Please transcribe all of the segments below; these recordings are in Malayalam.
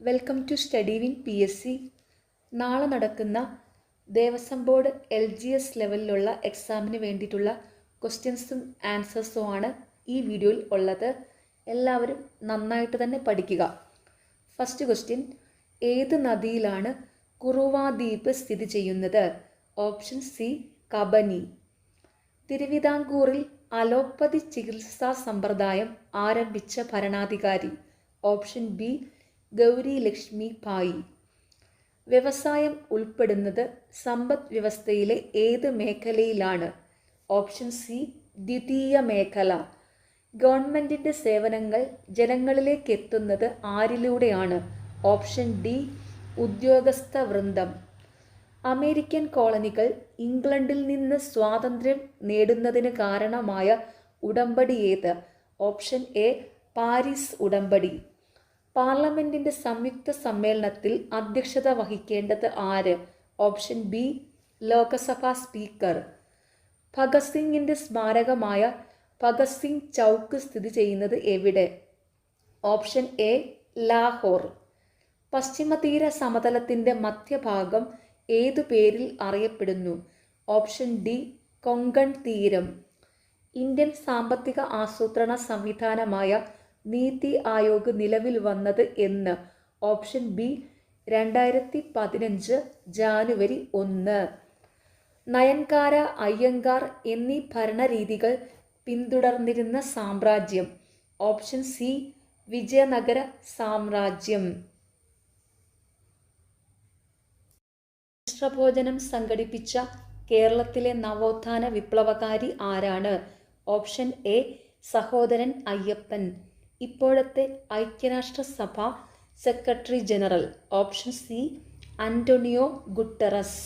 Welcome to study win P S C നാളെ നടക്കുന്ന Devaswom board L G S ലെവലിലുള്ള എക്സാമിന് വേണ്ടിയിട്ടുള്ള ക്വസ്റ്റ്യൻസും ആൻസേഴ്സും ആണ് ഈ വീഡിയോയിൽ ഉള്ളത്. എല്ലാവരും നന്നായിട്ട് തന്നെ പഠിക്കുക. ഫസ്റ്റ് ക്വസ്റ്റ്യൻ ഏത് നദിയിലാണ് കുറുവാ ദ്വീപ് സ്ഥിതി ചെയ്യുന്നത്? Option C Kabani. തിരുവിതാംകൂറിൽ അലോപ്പതി ചികിത്സാ സമ്പ്രദായം ആരംഭിച്ച ഭരണാധികാരി. ഓപ്ഷൻ ബി ഗൗരി ലക്ഷ്മി ഭായി വ്യവസായം ഉൾപ്പെടുന്നത് സമ്പദ് വ്യവസ്ഥയിലെ ഏത് മേഖലയിലാണ്? ഓപ്ഷൻ സി ദ്വിതീയ മേഖല. ഗവൺമെന്റിന്റെ സേവനങ്ങൾ ജനങ്ങളിലേക്ക് എത്തുന്നത് ആരിലൂടെയാണ്? ഓപ്ഷൻ ഡി ഉദ്യോഗസ്ഥ വൃന്ദം. അമേരിക്കൻ കോളനികൾ ഇംഗ്ലണ്ടിൽ നിന്ന് സ്വാതന്ത്ര്യം നേടുന്നതിന് കാരണമായ ഉടമ്പടി ഏത്? ഓപ്ഷൻ എ പാരീസ് ഉടമ്പടി. പാർലമെന്റിന്റെ സംയുക്ത സമ്മേളനത്തിൽ അധ്യക്ഷത വഹിക്കേണ്ടത് ആര്? Option B Lok Sabha speaker. Bhagat സിംഗിന്റെ സ്മാരകമായ ഭഗത് സിംഗ് ചൗക്ക് സ്ഥിതി ചെയ്യുന്നത് എവിടെ? Option A Lahore. പശ്ചിമതീര സമതലത്തിന്റെ മധ്യഭാഗം ഏതു പേരിൽ അറിയപ്പെടുന്നു? ഓപ്ഷൻ ഡി കൊങ്കൺ തീരം. ഇന്ത്യൻ സാമ്പത്തിക ആസൂത്രണ സംവിധാനമായ നീതി ആയോഗ് നിലവിൽ വന്നത് എന്ന്. ഓപ്ഷൻ ബി രണ്ടായിരത്തി പതിനഞ്ച് ജാനുവരി ഒന്ന്. നയൻകാര അയ്യങ്കാർ എന്നീ ഭരണരീതികൾ പിന്തുടർന്നിരുന്ന സാമ്രാജ്യം. ഓപ്ഷൻ സി വിജയനഗര സാമ്രാജ്യം. മിശ്രഭോജനം സംഘടിപ്പിച്ച കേരളത്തിലെ നവോത്ഥാന വിപ്ലവകാരി ആരാണ്? ഓപ്ഷൻ എ സഹോദരൻ അയ്യപ്പൻ. ഇപ്പോഴത്തെ ഐക്യരാഷ്ട്രസഭ secretary general option C Antonio Guterres.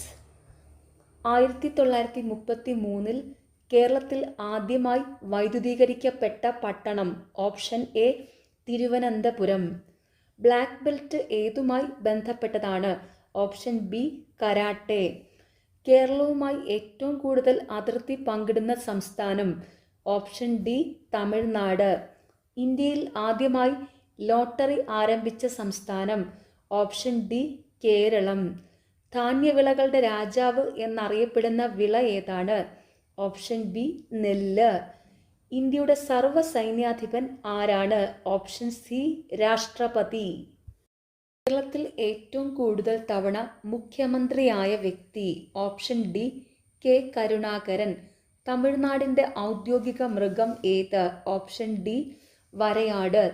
ആയിരത്തി തൊള്ളായിരത്തി മുപ്പത്തി മൂന്നിൽ കേരളത്തിൽ ആദ്യമായി വൈദ്യുതീകരിക്കപ്പെട്ട പട്ടണം option A Thiruvananthapuram. Black belt ഏതുമായി ബന്ധപ്പെട്ടതാണ്? Option B karate. കേരളവുമായി ഏറ്റവും കൂടുതൽ അതിർത്തി പങ്കിടുന്ന സംസ്ഥാനം ഓപ്ഷൻ ഡി തമിഴ്നാട്. ഇന്ത്യയിൽ ആദ്യമായി ലോട്ടറി ആരംഭിച്ച സംസ്ഥാനം ഓപ്ഷൻ ഡി കേരളം. ധാന്യവിളകളുടെ രാജാവ് എന്നറിയപ്പെടുന്ന വിള ഏതാണ്? ഓപ്ഷൻ ബി നെല്ല്. ഇന്ത്യയുടെ സർവ സൈന്യാധിപൻ ആരാണ്? ഓപ്ഷൻ സി രാഷ്ട്രപതി. കേരളത്തിൽ ഏറ്റവും കൂടുതൽ തവണ മുഖ്യമന്ത്രിയായ വ്യക്തി ഓപ്ഷൻ ഡി കെ കരുണാകരൻ. തമിഴ്നാടിന്റെ ഔദ്യോഗിക മൃഗം ഏത്? ഓപ്ഷൻ ഡി വരയാട്.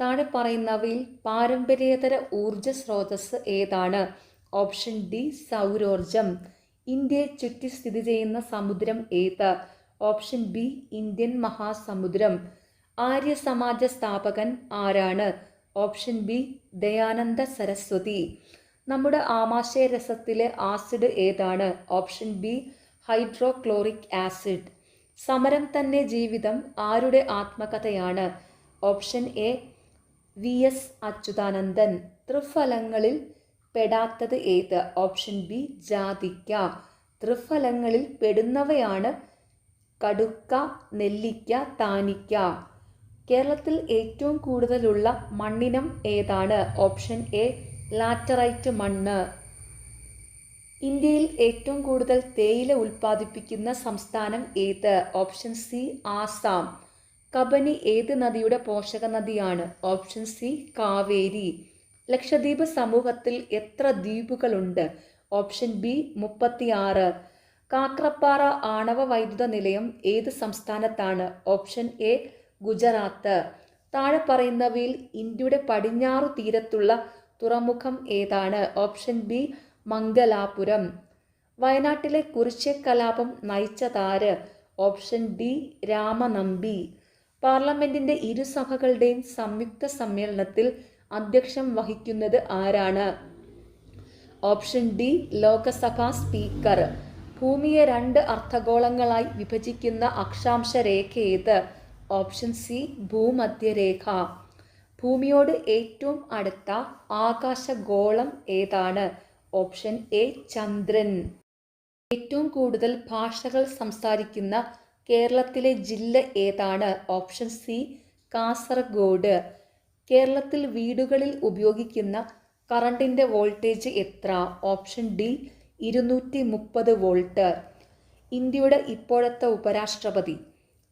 താഴെ പറയുന്നവയിൽ പാരമ്പര്യേതര ഊർജ സ്രോതസ് ഏതാണ്? ഓപ്ഷൻ ഡി സൗരോർജം ഇന്ത്യയെ ചുറ്റി സ്ഥിതി ചെയ്യുന്ന സമുദ്രം ഏത്? ഓപ്ഷൻ ബി ഇന്ത്യൻ മഹാസമുദ്രം. ആര്യ സമാജ സ്ഥാപകൻ ആരാണ്? Option B Dayananda Saraswati. നമ്മുടെ ആമാശയ രസത്തിലെ ആസിഡ് ഏതാണ്? Option B hydrochloric acid. സമരം തന്നെ ജീവിതം ആരുടെ ആത്മകഥയാണ്? Option A V S Achuthanandan. ത്രിഫലങ്ങളിൽ പെടാത്തത് ഏത്? ഓപ്ഷൻ ബി ജാതിക്ക. ത്രിഫലങ്ങളിൽ പെടുന്നവയാണ് കടുക്ക നെല്ലിക്ക താനിക്ക. കേരളത്തിൽ ഏറ്റവും കൂടുതലുള്ള മണ്ണിനം ഏതാണ്? ഓപ്ഷൻ എ ലാറ്ററൈറ്റ് മണ്ണ്. ഇന്ത്യയിൽ ഏറ്റവും കൂടുതൽ തേയില ഉൽപ്പാദിപ്പിക്കുന്ന സംസ്ഥാനം ഏത്? Option C Assam. കബനി ഏത് നദിയുടെ പോഷക നദിയാണ് ഓപ്ഷൻ സി കാവേരി. ലക്ഷദ്വീപ് സമൂഹത്തിൽ എത്ര ദ്വീപുകളുണ്ട്? ഓപ്ഷൻ ബി മുപ്പത്തിയാറ്. കാക്രപ്പാറ ആണവ വൈദ്യുത നിലയം ഏത് സംസ്ഥാനത്താണ്? Option A Gujarat. താഴെ പറയുന്നവയിൽ ഇന്ത്യയുടെ പടിഞ്ഞാറു തീരത്തുള്ള തുറമുഖം ഏതാണ്? Option B Mangalapuram. വയനാട്ടിലെ കുറിച്യ കലാപം നയിച്ചതാര്? Option D Ramanambi. പാർലമെന്റിന്റെ ഇരുസഭകളുടെയും സംയുക്ത സമ്മേളനത്തിൽ അധ്യക്ഷം വഹിക്കുന്നത് ആരാണ്? Option D Lok Sabha speaker. ഭൂമിയെ രണ്ട് അർദ്ധഗോളങ്ങളായി വിഭജിക്കുന്ന അക്ഷാംശ രേഖ ഏത്? ഓപ്ഷൻ സി ഭൂമധ്യരേഖ. ഭൂമിയോട് ഏറ്റവും അടുത്ത ആകാശഗോളം ഏതാണ്? ഓപ്ഷൻ എ ചന്ദ്രൻ. ഏറ്റവും കൂടുതൽ ഭാഷകൾ സംസാരിക്കുന്ന കേരളത്തിലെ ജില്ല ഏതാണ്? Option C Kasaragod. കേരളത്തിൽ വീടുകളിൽ ഉപയോഗിക്കുന്ന കറണ്ടിന്റെ വോൾട്ടേജ് എത്ര? ഓപ്ഷൻ ഡി ഇരുന്നൂറ്റി മുപ്പത് വോൾട്ട്. ഇന്ത്യയുടെ ഇപ്പോഴത്തെ ഉപരാഷ്ട്രപതി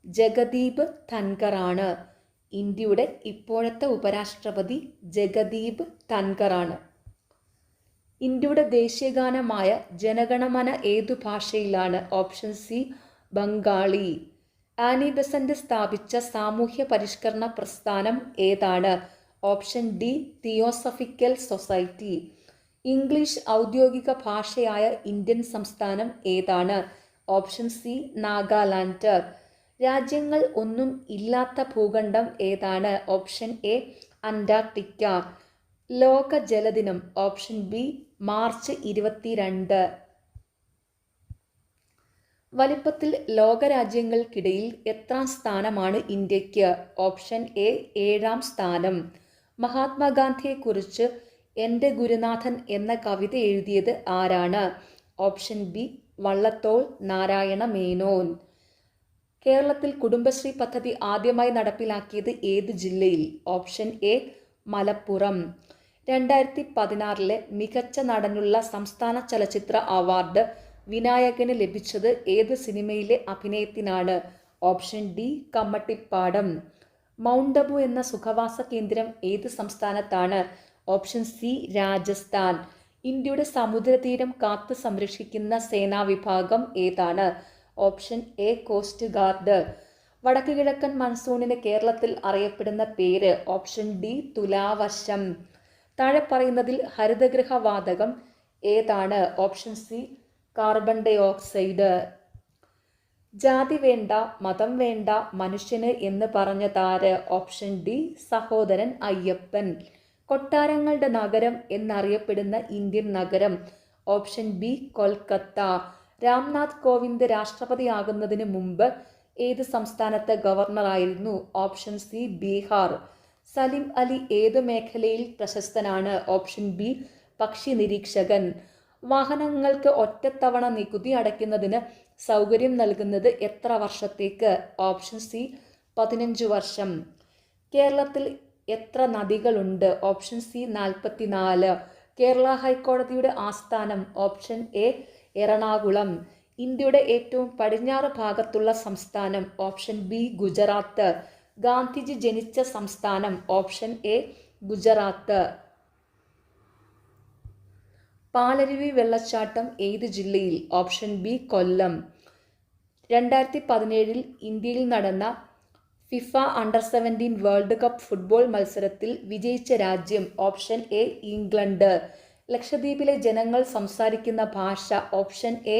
ജഗദീപ് ധൻകറാണ് ഇന്ത്യയുടെ ഇപ്പോഴത്തെ ഉപരാഷ്ട്രപതി ജഗദീപ് ധൻകറാണ് ഇന്ത്യയുടെ ദേശീയഗാനമായ ജനഗണമന ഏതു ഭാഷയിലാണ്? Option C Bengali. Annie Besant സ്ഥാപിച്ച സാമൂഹ്യ പരിഷ്കരണ പ്രസ്ഥാനം ഏതാണ്? Option D theosophical society. English ഔദ്യോഗിക ഭാഷയായ ഇന്ത്യൻ സംസ്ഥാനം ഏതാണ്? Option C Nagaland. രാജ്യങ്ങൾ ഒന്നും ഇല്ലാത്ത ഭൂഖണ്ഡം ഏതാണ്? Option A Antarctica. ലോക ജലദിനം ഓപ്ഷൻ ബി മാർച്ച് ഇരുപത്തിരണ്ട്. വലിപ്പത്തിൽ ലോകരാജ്യങ്ങൾക്കിടയിൽ എത്രാം സ്ഥാനമാണ് ഇന്ത്യയ്ക്ക് ഓപ്ഷൻ എ ഏഴാം സ്ഥാനം. മഹാത്മാഗാന്ധിയെക്കുറിച്ച് എന്റെ ഗുരുനാഥൻ എന്ന കവിത എഴുതിയത് ആരാണ്? Option B Vallathol Narayana Menon. കേരളത്തിൽ കുടുംബശ്രീ പദ്ധതി ആദ്യമായി നടപ്പിലാക്കിയത് ഏത് ജില്ലയിൽ? Option A Malappuram. രണ്ടായിരത്തി പതിനാറിലെ മികച്ച നടനുള്ള സംസ്ഥാന ചലച്ചിത്ര അവാർഡ് വിനായകന് ലഭിച്ചത് ഏത് സിനിമയിലെ അഭിനയത്തിനാണ്? Option D Kammattipaadam. Mount Abu എന്ന സുഖവാസ കേന്ദ്രം ഏത് സംസ്ഥാനത്താണ്? Option C Rajasthan. ഇന്ത്യയുടെ സമുദ്രതീരം കാത്തു സംരക്ഷിക്കുന്ന സേനാ വിഭാഗം ഏതാണ്? Option A coast guard. വടക്ക് കിഴക്കൻ മൺസൂണിന് കേരളത്തിൽ അറിയപ്പെടുന്ന പേര് ഓപ്ഷൻ ഡി തുലാവർഷം. താഴെ പറയുന്നതിൽ ഹരിതഗൃഹ വാതകം ഏതാണ്? Option C carbon dioxide ജാതി വേണ്ട മതം വേണ്ട മനുഷ്യന് എന്ന് പറഞ്ഞ താര ഓപ്ഷൻ ഡി സഹോദരൻ അയ്യപ്പൻ. കൊട്ടാരങ്ങളുടെ നഗരം എന്നറിയപ്പെടുന്ന ഇന്ത്യൻ നഗരം. Option B Kolkata. Ramnath Kovind രാഷ്ട്രപതിയാകുന്നതിന് മുമ്പ് ഏത് സംസ്ഥാനത്തെ ഗവർണറായിരുന്നു ഓപ്ഷൻ സി ബീഹാർ. സലിം അലി ഏത് മേഖലയിൽ പ്രശസ്തനാണ്? ഓപ്ഷൻ ബി പക്ഷി നിരീക്ഷകൻ. വാഹനങ്ങൾക്ക് ഒറ്റത്തവണ നികുതി അടയ്ക്കുന്നതിന് സൗകര്യം നൽകുന്നത് എത്ര വർഷത്തേക്ക്? ഓപ്ഷൻ സി പതിനഞ്ച് വർഷം. കേരളത്തിൽ എത്ര നദികളുണ്ട്? ഓപ്ഷൻ സി നാൽപ്പത്തിനാല്. കേരള ഹൈക്കോടതിയുടെ ആസ്ഥാനം. Option A Ernakulam. ഇന്ത്യയുടെ ഏറ്റവും പടിഞ്ഞാറ് ഭാഗത്തുള്ള സംസ്ഥാനം. Option B Gujarat. ഗാന്ധിജി ജനിച്ച സംസ്ഥാനം. Option A Gujarat. പാലരുവി വെള്ളച്ചാട്ടം ഏത് ജില്ലയിൽ? Option B Kollam. രണ്ടായിരത്തി പതിനേഴിൽ ഇന്ത്യയിൽ നടന്ന FIFA under seventeen world cup football മത്സരത്തിൽ വിജയിച്ച രാജ്യം ഓപ്ഷൻ എ ഇംഗ്ലണ്ട്. ലക്ഷദ്വീപിലെ ജനങ്ങൾ സംസാരിക്കുന്ന ഭാഷ ഓപ്ഷൻ എ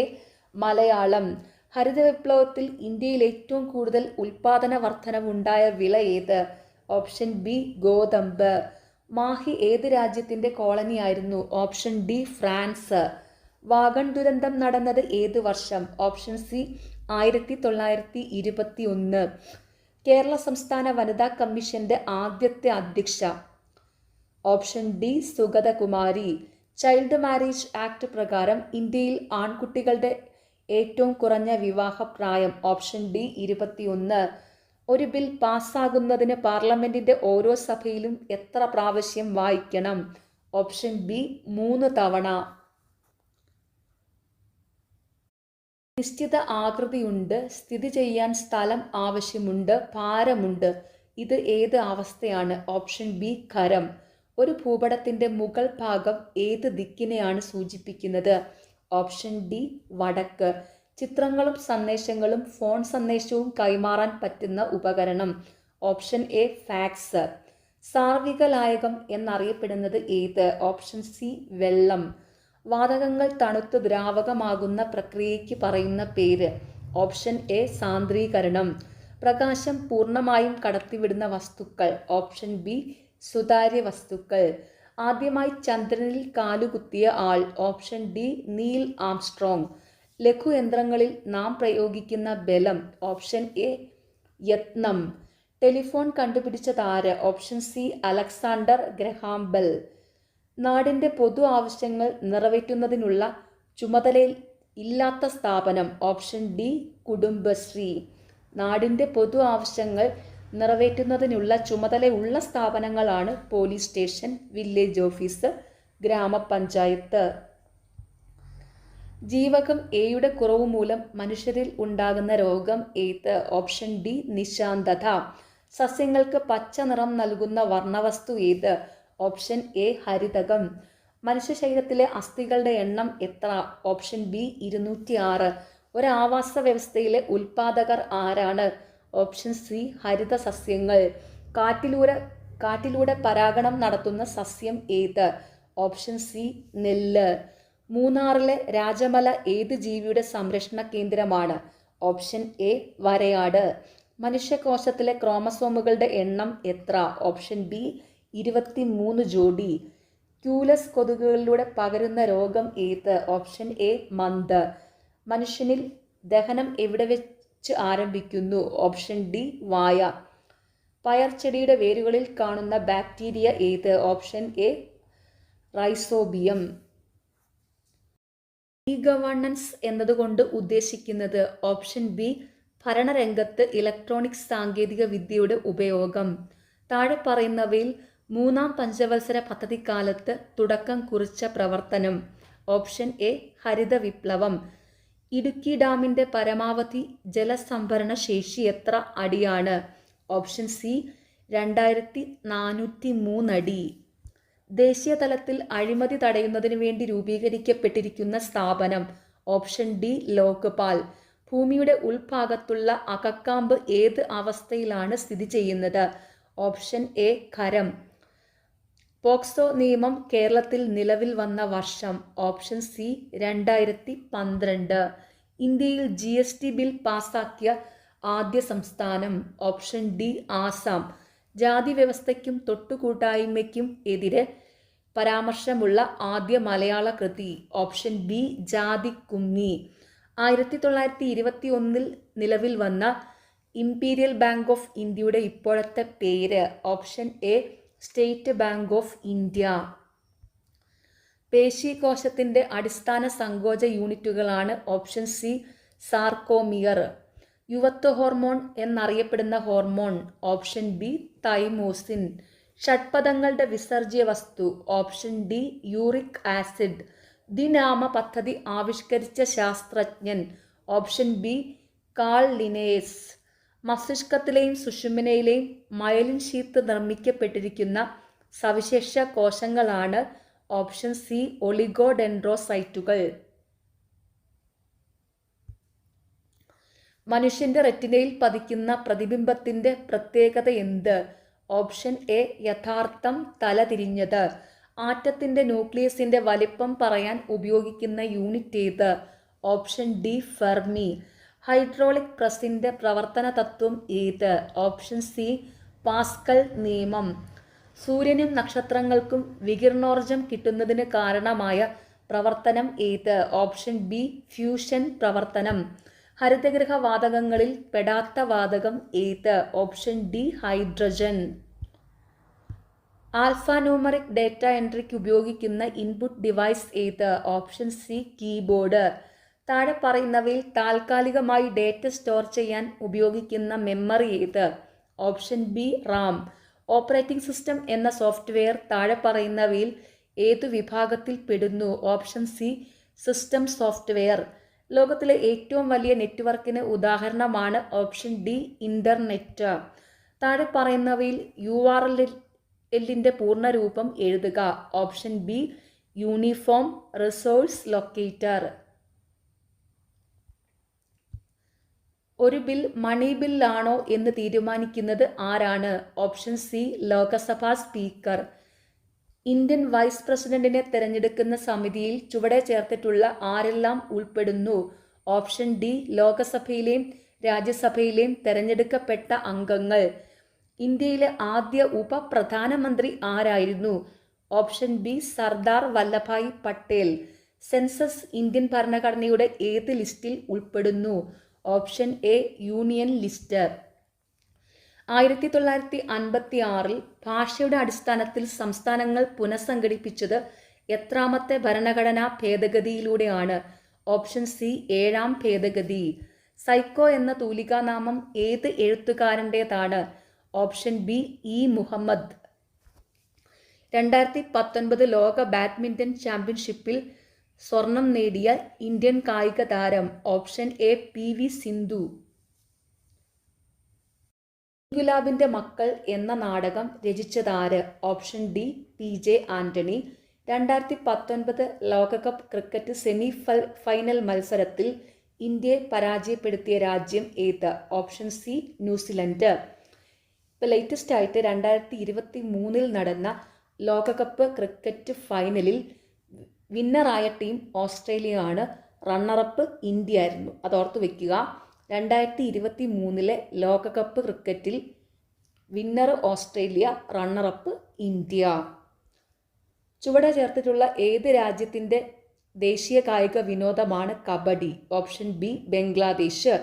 മലയാളം. ഹരിത വിപ്ലവത്തിൽ ഇന്ത്യയിൽ ഏറ്റവും കൂടുതൽ ഉൽപാദന വർധനവുണ്ടായ വില ഏത്? ഓപ്ഷൻ ബി ഗോതമ്പ്. മാഹി ഏത് രാജ്യത്തിന്റെ കോളനിയായിരുന്നു ഓപ്ഷൻ ഡി ഫ്രാൻസ്. വാഗൺ ദുരന്തം നടന്നത് ഏത് വർഷം? ഓപ്ഷൻ സി ആയിരത്തി തൊള്ളായിരത്തി ഇരുപത്തി ഒന്ന് കേരള സംസ്ഥാന വനിതാ കമ്മീഷന്റെ ആദ്യത്തെ അധ്യക്ഷ. Option D Sugathakumari. Child marriage act പ്രകാരം ഇന്ത്യയിൽ ആൺകുട്ടികളുടെ ഏറ്റവും കുറഞ്ഞ വിവാഹപ്രായം. ഓപ്ഷൻ ഡി ഇരുപത്തിയൊന്ന്. ഒരു ബിൽ പാസ്സാകുന്നതിന് പാർലമെന്റിന്റെ ഓരോ സഭയിലും എത്ര പ്രാവശ്യം വായിക്കണം? ഓപ്ഷൻ ബി മൂന്ന് തവണ. നിശ്ചിത ആകൃതിയുണ്ട് സ്ഥിതി ചെയ്യാൻ സ്ഥലം ആവശ്യമുണ്ട് ഭാരമുണ്ട്. ഇത് ഏത് അവസ്ഥയാണ്? ഓപ്ഷൻ ബി ഖരം ഒരു ഭൂപടത്തിന്റെ മുകൾ ഭാഗം ഏത് ദിക്കിനെയാണ് സൂചിപ്പിക്കുന്നത്? ഓപ്ഷൻ ഡി വടക്ക്. ചിത്രങ്ങളും സന്ദേശങ്ങളും ഫോൺ സന്ദേശവും കൈമാറാൻ പറ്റുന്ന ഉപകരണം. ഓപ്ഷൻ എ ഫാക്സ് സാർവിക ലായകം എന്നറിയപ്പെടുന്നത് ഏത്? ഓപ്ഷൻ സി വെള്ളം. വാതകങ്ങൾ തണുത്ത് ദ്രാവകമാകുന്ന പ്രക്രിയയ്ക്ക് പറയുന്ന പേര്. ഓപ്ഷൻ എ സാന്ദ്രീകരണം. പ്രകാശം പൂർണമായും കടത്തിവിടുന്ന വസ്തുക്കൾ. ഓപ്ഷൻ ബി സുതാര്യ വസ്തുക്കൾ. ആദ്യമായി ചന്ദ്രനിൽ കാലുകുത്തിയ ആൾ. Option D Neil Armstrong. ലഘുയന്ത്രങ്ങളിൽ നാം പ്രയോഗിക്കുന്ന ബലം ഓപ്ഷൻ എ യത്നം. Telephone കണ്ടുപിടിച്ചതാര് option C Alexander Graham Bell. നാടിന്റെ പൊതു ആവശ്യങ്ങൾ നിറവേറ്റുന്നതിനുള്ള ചുമതലയിൽ ഇല്ലാത്ത സ്ഥാപനം ഓപ്ഷൻ ഡി കുടുംബശ്രീ. നാടിന്റെ പൊതു ആവശ്യങ്ങൾ നിറവേറ്റുന്നതിനുള്ള ചുമതലയുള്ള സ്ഥാപനങ്ങളാണ് പോലീസ് സ്റ്റേഷൻ വില്ലേജ് ഓഫീസ് ഗ്രാമപഞ്ചായത്ത്. ജീവകം എയുടെ കുറവ് മൂലം മനുഷ്യരിൽ ഉണ്ടാകുന്ന രോഗം ഏത്? ഓപ്ഷൻ ഡി നിശാന്തത. സസ്യങ്ങൾക്ക് പച്ച നിറം നൽകുന്ന വർണവസ്തു ഏത്? ഓപ്ഷൻ എ ഹരിതകം. മനുഷ്യ ശരീരത്തിലെ അസ്ഥികളുടെ എണ്ണം എത്ര? ഓപ്ഷൻ ബി ഇരുന്നൂറ്റി ആറ് ഒരു വ്യവസ്ഥയിലെ ഉൽപാദകർ ആരാണ്? ഓപ്ഷൻ സി ഹരിത സസ്യങ്ങൾ. കാറ്റിലൂടെ കാറ്റിലൂടെ പരാഗണം നടത്തുന്ന സസ്യം ഏത്? ഓപ്ഷൻ സി നെല്ല്. മൂന്നാറിലെ രാജമല ഏത് ജീവിയുടെ സംരക്ഷണ കേന്ദ്രമാണ്? Option A വരയാട്. മനുഷ്യകോശത്തിലെ ക്രോമസോമുകളുടെ എണ്ണം എത്ര? ഓപ്ഷൻ ബി ഇരുപത്തി മൂന്ന് ജോഡി. ക്യൂലസ് കൊതുകുകളിലൂടെ പകരുന്ന രോഗം ഏത്? ഓപ്ഷൻ എ മന്ത്. മനുഷ്യനിൽ ദഹനം എവിടെ വെച്ച് ആരംഭിക്കുന്നു? ഓപ്ഷൻ ഡി വായ. പയർ ചെടിയുടെ വേരുകളിൽ കാണുന്ന ബാക്ടീരിയ ഏത്? Option A rhizobium. E governance എന്നതുകൊണ്ട് ഉദ്ദേശിക്കുന്നത് ഓപ്ഷൻ ബി ഭരണരംഗത്ത് ഇലക്ട്രോണിക് സാങ്കേതിക വിദ്യയുടെ ഉപയോഗം. താഴെ പറയുന്നവയിൽ മൂന്നാം പഞ്ചവത്സര പദ്ധതി പദ്ധതിക്കാലത്ത് തുടക്കം കുറിച്ച പ്രവർത്തനം. ഓപ്ഷൻ എ ഹരിത വിപ്ലവം. ഇടുക്കി ഡാമിന്റെ പരമാവധി ജലസംഭരണ ശേഷി എത്ര അടിയാണ്? ഓപ്ഷൻ സി രണ്ടായിരത്തി നാനൂറ്റി മൂന്നടി. ദേശീയ തലത്തിൽ അഴിമതി തടയുന്നതിന് വേണ്ടി രൂപീകരിക്കപ്പെട്ടിരിക്കുന്ന സ്ഥാപനം ഓപ്ഷൻ ഡി ലോക്പാൽ. ഭൂമിയുടെ ഉൾഭാഗത്തുള്ള അകക്കാമ്പ് ഏത് അവസ്ഥയിലാണ് സ്ഥിതി ചെയ്യുന്നത്? Option A ഖരം. പോക്സോ നിയമം കേരളത്തിൽ നിലവിൽ വന്ന വർഷം. ഓപ്ഷൻ സി രണ്ടായിരത്തി പന്ത്രണ്ട് ഇന്ത്യയിൽ ജി എസ് ടി ബിൽ പാസാക്കിയ ആദ്യ സംസ്ഥാനം. Option D Assam. ജാതി വ്യവസ്ഥയ്ക്കും തൊട്ടുകൂട്ടായ്മയ്ക്കും എതിരെ പരാമർശമുള്ള ആദ്യ മലയാള കൃതി ഓപ്ഷൻ ബി ജാതി കുമ്മി ആയിരത്തി തൊള്ളായിരത്തി ഇരുപത്തി ഒന്നിൽ നിലവിൽ വന്ന ഇംപീരിയൽ ബാങ്ക് ഓഫ് ഇന്ത്യയുടെ ഇപ്പോഴത്തെ പേര് option A State Bank of India. പേശികോശത്തിന്റെ അടിസ്ഥാന സങ്കോച യൂണിറ്റുകളാണ് ഓപ്ഷൻ സി സാർക്കോമിയർ. യുവത്വ ഹോർമോൺ എന്നറിയപ്പെടുന്ന ഹോർമോൺ ഓപ്ഷൻ ബി തൈമോസിൻ. ഷഡ്പദങ്ങളുടെ വിസർജ്യ വസ്തു ഓപ്ഷൻ ഡി യൂറിക് ആസിഡ്. ദിനാമ പദ്ധതി ആവിഷ്കരിച്ച ശാസ്ത്രജ്ഞൻ. Option B Carl Linnaeus. മസ്തിഷ്കത്തിലെയും സുഷുമ്നയിലെയും മയലിൻ ഷീത്ത് നിർമ്മിക്കപ്പെട്ടിരിക്കുന്ന സവിശേഷ കോശങ്ങളാണ് ഓപ്ഷൻ സി ഒളിഗോഡെൻഡ്രോസൈറ്റുകൾ. മനുഷ്യന്റെ റെറ്റിനയിൽ പതിക്കുന്ന പ്രതിബിംബത്തിന്റെ പ്രത്യേകത എന്ത്? ഓപ്ഷൻ എ യഥാർത്ഥം തലതിരിഞ്ഞത്. ആറ്റത്തിന്റെ ന്യൂക്ലിയസിന്റെ വലിപ്പം പറയാൻ ഉപയോഗിക്കുന്ന യൂണിറ്റ് ഏത്? Option D fermi. ഹൈഡ്രോളിക് പ്രസിന്റെ പ്രവർത്തന തത്വം ഏത്? ഓപ്ഷൻ സി പാസ്കൽ നിയമം. സൂര്യനും നക്ഷത്രങ്ങൾക്കും വികിരണോർജം കിട്ടുന്നതിന് കാരണമായ പ്രവർത്തനം ഏത്? ഓപ്ഷൻ ബി ഫ്യൂഷൻ പ്രവർത്തനം. ഹരിതഗൃഹ വാതകങ്ങളിൽ പെടാത്ത വാതകം ഏത്? Option D hydrogen. Alpha numeric data എൻട്രിക്ക് ഉപയോഗിക്കുന്ന ഇൻപുട്ട് ഡിവൈസ് ഏത്? Option C keyboard. താഴെ പറയുന്നവയിൽ താൽക്കാലികമായി ഡേറ്റ സ്റ്റോർ ചെയ്യാൻ ഉപയോഗിക്കുന്ന മെമ്മറി ഏത്? Option B RAM. Operating system എന്ന സോഫ്റ്റ്വെയർ താഴെ പറയുന്നവയിൽ ഏതു വിഭാഗത്തിൽ പെടുന്നു? Option C system software. ലോകത്തിലെ ഏറ്റവും വലിയ നെറ്റ്വർക്കിന് ഉദാഹരണമാണ് ഓപ്ഷൻ ഡി ഇന്റർനെറ്റ് താഴെ പറയുന്നവയിൽ യു ആർ എൽ എല്ലിന്റെ പൂർണരൂപം എഴുതുക. Option B uniform resource locator. ഒരു ബിൽ മണി ബില്ലാണോ എന്ന് തീരുമാനിക്കുന്നത് ആരാണ്? Option C Lok Sabha speaker. Indian vice പ്രസിഡന്റിനെ തിരഞ്ഞെടുക്കുന്ന സമിതിയിൽ ചുവടെ ചേർത്തിട്ടുള്ള ആരെല്ലാം ഉൾപ്പെടുന്നു? ഓപ്ഷൻ ഡി ലോകസഭയിലെയും രാജ്യസഭയിലെയും തെരഞ്ഞെടുക്കപ്പെട്ട അംഗങ്ങൾ. ഇന്ത്യയിലെ ആദ്യ ഉപപ്രധാനമന്ത്രി ആരായിരുന്നു? Option B Sardar Vallabhbhai Patel. Census Indian ഭരണഘടനയുടെ ഏത് ലിസ്റ്റിൽ ഉൾപ്പെടുന്നു? ഓപ്ഷൻ എ യൂണിയൻ ലിസ്റ്റ് ആയിരത്തി തൊള്ളായിരത്തി അൻപത്തി ആറിൽ ഭാഷയുടെ അടിസ്ഥാനത്തിൽ സംസ്ഥാനങ്ങൾ പുനഃസംഘടിപ്പിച്ചത് എത്രാമത്തെ ഭരണഘടനാ ഭേദഗതിയിലൂടെയാണ്. ഓപ്ഷൻ സി ഏഴാം ഭേദഗതി. സൈക്കോ എന്ന തൂലികാനാമം ഏത് എഴുത്തുകാരന്റേതാണ്? Option B E Muhammad. രണ്ടായിരത്തി പത്തൊൻപത് ലോക ബാഡ്മിന്റൺ ചാമ്പ്യൻഷിപ്പിൽ സ്വർണം നേടിയ ഇന്ത്യൻ കായിക താരം. Option A P V Sindhu. ഗുലാബിന്റെ മക്കൾ എന്ന നാടകം രചിച്ചതാര്? Option D P J Antony. രണ്ടായിരത്തി പത്തൊൻപത് ലോകകപ്പ് ക്രിക്കറ്റ് സെമി ഫൈനൽ മത്സരത്തിൽ ഇന്ത്യയെ പരാജയപ്പെടുത്തിയ രാജ്യം ഏത്? Option C New Zealand. ഇപ്പോൾ ലേറ്റസ്റ്റ് ആയിട്ട് രണ്ടായിരത്തി ഇരുപത്തി മൂന്നിൽ നടന്ന ലോകകപ്പ് ക്രിക്കറ്റ് ഫൈനലിൽ വിന്നറായ ടീം ഓസ്ട്രേലിയ ആണ് റണ്ണറപ്പ് ഇന്ത്യ ആയിരുന്നു. അതോർത്ത് വെക്കുക. രണ്ടായിരത്തി ഇരുപത്തി മൂന്നിലെ ലോകകപ്പ് ക്രിക്കറ്റിൽ വിന്നർ ഓസ്ട്രേലിയ റണ്ണറപ്പ് ഇന്ത്യ. ചുവടെ ചേർത്തിട്ടുള്ള ഏത് രാജ്യത്തിന്റെ ദേശീയ കായിക വിനോദമാണ് കബഡി? Option B Bangladesh.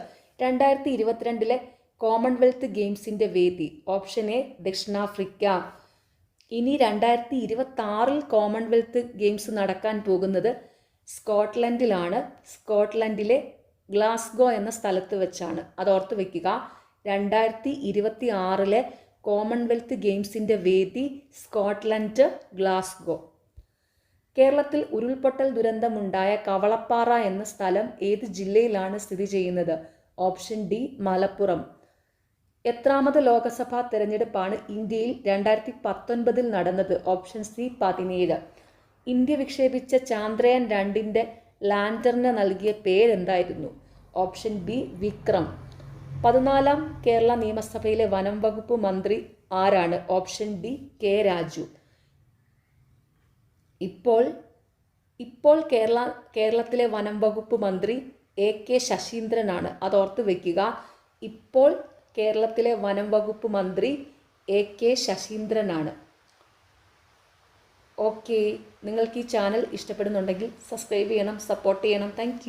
രണ്ടായിരത്തി ഇരുപത്തിരണ്ടിലെ കോമൺവെൽത്ത് ഗെയിംസിന്റെ വേദി. ഓപ്ഷൻ എ ദക്ഷിണാഫ്രിക്ക. ഇനി രണ്ടായിരത്തി ഇരുപത്തി ആറിൽ കോമൺവെൽത്ത് ഗെയിംസ് നടക്കാൻ പോകുന്നത് സ്കോട്ട്ലൻഡിലാണ്. സ്കോട്ട്ലൻഡിലെ ഗ്ലാസ്ഗോ എന്ന സ്ഥലത്ത് വെച്ചാണ്. അത് ഓർത്ത് വെക്കുക. രണ്ടായിരത്തി ഇരുപത്തി ആറിലെ കോമൺവെൽത്ത് ഗെയിംസിന്റെ വേദി സ്കോട്ട്ലൻഡ് ഗ്ലാസ്ഗോ. കേരളത്തിൽ ഉരുൾപൊട്ടൽ ദുരന്തമുണ്ടായ കവളപ്പാറ എന്ന സ്ഥലം ഏത് ജില്ലയിലാണ് സ്ഥിതി ചെയ്യുന്നത്? Option D Malappuram. എത്രാമത് ലോകസഭാ തെരഞ്ഞെടുപ്പാണ് ഇന്ത്യയിൽ രണ്ടായിരത്തി പത്തൊൻപതിൽ നടന്നത്. ഓപ്ഷൻ സി പതിനേഴ്. ഇന്ത്യ വിക്ഷേപിച്ച ചാന്ദ്രയാൻ രണ്ടിന്റെ ലാൻഡറിന് നൽകിയ പേരെന്തായിരുന്നു? Option B Vikram. പതിനാലാം കേരള നിയമസഭയിലെ വനം വകുപ്പ് മന്ത്രി ആരാണ്? Option D K Raju. ഇപ്പോൾ ഇപ്പോൾ കേരള കേരളത്തിലെ വനം വകുപ്പ് മന്ത്രി എ കെ ശശീന്ദ്രനാണ്. അതോർത്ത് വയ്ക്കുക ഇപ്പോൾ കേരളത്തിലെ വനം വകുപ്പ് മന്ത്രി എ കെ ശശീന്ദ്രനാണ്. ഓക്കെ നിങ്ങൾക്ക് ഈ ചാനൽ ഇഷ്ടപ്പെടുന്നുണ്ടെങ്കിൽ സബ്സ്ക്രൈബ് ചെയ്യണം സപ്പോർട്ട് ചെയ്യണം. താങ്ക്